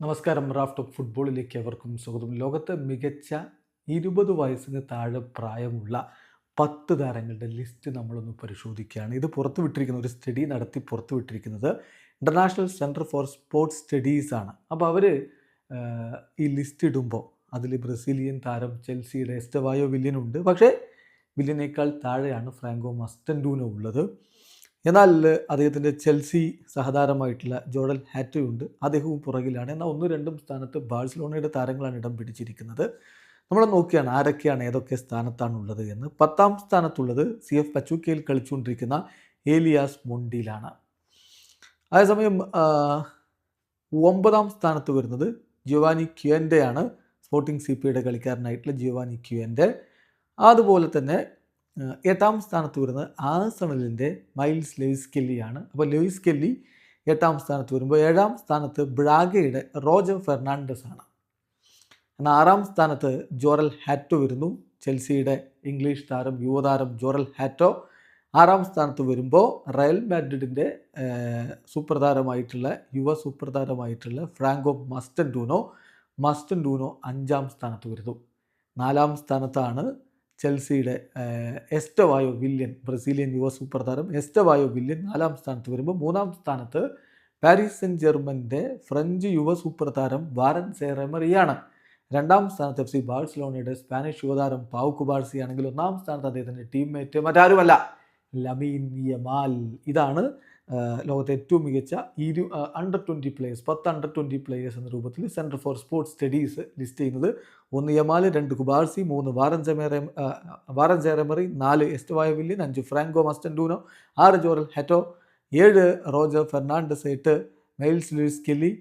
നമസ്കാരം. Raft of ഫുട്ബോളിലേക്ക് അവർക്കും സ്വാഗതം. ലോകത്ത് മികച്ച ഇരുപത് വയസ്സിന് താഴെ പ്രായമുള്ള പത്ത് താരങ്ങളുടെ ലിസ്റ്റ് നമ്മളൊന്ന് പരിശോധിക്കുകയാണ്. ഇത് പുറത്തുവിട്ടിരിക്കുന്ന ഒരു സ്റ്റഡി നടത്തി പുറത്തുവിട്ടിരിക്കുന്നത് international centre for sports studies ആണ്. അപ്പോൾ അവർ ഈ ലിസ്റ്റ് ഇടുമ്പോൾ അതിൽ ബ്രസീലിയൻ താരം ചെൽസിയുടെ എസ്റ്റവായോ വില്യനുണ്ട് പക്ഷേ വില്യനേക്കാൾ താഴെയാണ് ഫ്രാങ്കോ മസ്റ്റൻഡൂനോ ഉള്ളത്. എന്നാൽ അദ്ദേഹത്തിന്റെ ചെൽസി സഹതാരമായിട്ടുള്ള ജോഡൽ ഹാറ്റോ ഉണ്ട്. അദ്ദേഹവും പുറകിലാണ്. എന്നാൽ ഒന്നും രണ്ടും സ്ഥാനത്ത് ബാഴ്സലോണയുടെ താരങ്ങളാണ് ഇടം പിടിച്ചിരിക്കുന്നത്. നമ്മൾ നോക്കിയാണ് ആരൊക്കെയാണ് ഏതൊക്കെ സ്ഥാനത്താണുള്ളത് എന്ന്. പത്താം സ്ഥാനത്തുള്ളത് സി എഫ് പച്ചൂക്കയിൽ കളിച്ചുകൊണ്ടിരിക്കുന്ന ഏലിയാസ് മൊണ്ടിയിലാണ് അതേസമയം ഒമ്പതാം സ്ഥാനത്ത് വരുന്നത് ജിയോവാനി ക്യുവന്റെയാണ്. സ്പോർട്ടിംഗ് സി പിയുടെ കളിക്കാരനായിട്ടുള്ള ജിയോവാനി ക്യുവന്റെ. അതുപോലെ തന്നെ എട്ടാം സ്ഥാനത്ത് വരുന്നത് ആസണലിന്റെ മൈൽസ് ലൂയിസ് കെല്ലിയാണ്. അപ്പോൾ ലൂയിസ് കെല്ലി എട്ടാം സ്ഥാനത്ത് വരുമ്പോൾ ഏഴാം സ്ഥാനത്ത് ബ്രാഗയുടെ റോജർ ഫെർണാണ്ടസ് ആണ് എന്നാൽ ആറാം സ്ഥാനത്ത് ജോറൽ ഹാറ്റോ വരുന്നു. ചെൽസിയുടെ ഇംഗ്ലീഷ് താരം യുവതാരം ജോറൽ ഹാറ്റോ ആറാം സ്ഥാനത്ത് വരുമ്പോൾ റയൽ മാഡ്രിഡിന്റെ സൂപ്പർ യുവ സൂപ്പർ ഫ്രാങ്കോ മസ്റ്റൻ ഡൂനോ അഞ്ചാം സ്ഥാനത്ത് വരുന്നു. നാലാം സ്ഥാനത്താണ് ചെൽസിയുടെ എസ്റ്റവായോ വില്യൻ ബ്രസീലിയൻ യുവ സൂപ്പർ താരം എസ്റ്റവായോ വില്യൻ നാലാം സ്ഥാനത്ത് വരുമ്പോൾ മൂന്നാം സ്ഥാനത്ത് പാരീസ് സെൻ ജർമ്മന്റെ ഫ്രഞ്ച് യുവ സൂപ്പർ താരം വാരൻ സെറമറിയാണ്. രണ്ടാം സ്ഥാനത്ത് എഫ് സി ബാഴ്സലോണയുടെ സ്പാനിഷ് യുവതാരം പാവ് കുബാർസി ആണെങ്കിൽ ഒന്നാം സ്ഥാനത്ത് അദ്ദേഹത്തിന്റെ ടീംമേറ്റ് മറ്റാരുമല്ല ലമീൻ യമാൽ. ഇതാണ് ലോകത്തെ ഏറ്റവും മികച്ച ഇരു അണ്ടർ ട്വന്റി പ്ലേയേഴ്സ് പത്ത് അണ്ടർ ട്വന്റി പ്ലേയേഴ്സ് എന്ന രൂപത്തിൽ centre for sports studies list ചെയ്യുന്നത്. ഒന്ന് യമാൽ രണ്ട് കുബാർസി മൂന്ന് വാറൻ ജമേറെ വാറൻ ജെറമറി നാല് എസ്റ്റവായ വില്യൻ അഞ്ച് ഫ്രാങ്കോ മസ്റ്റൻഡൂനോ ആറ് ജോറൽ ഹെറ്റോ ഏഴ് റോജർ ഫെർണാണ്ടസ് എട്ട് മെയിൽസ് ലൂയിസ് കെല്ലി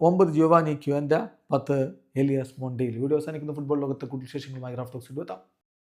ഒമ്പത് ജിയോവാനി ക്യുവൻഡ പത്ത് എലിയാസ് മൊണ്ടയിൽ വീഡിയോ അവസാനിക്കുന്ന. ഫുട്ബോൾ ലോകത്തെ കൂടുതൽ വിശേഷങ്ങളുമായി റാഫ്റ്റോക്സ് എത്താം.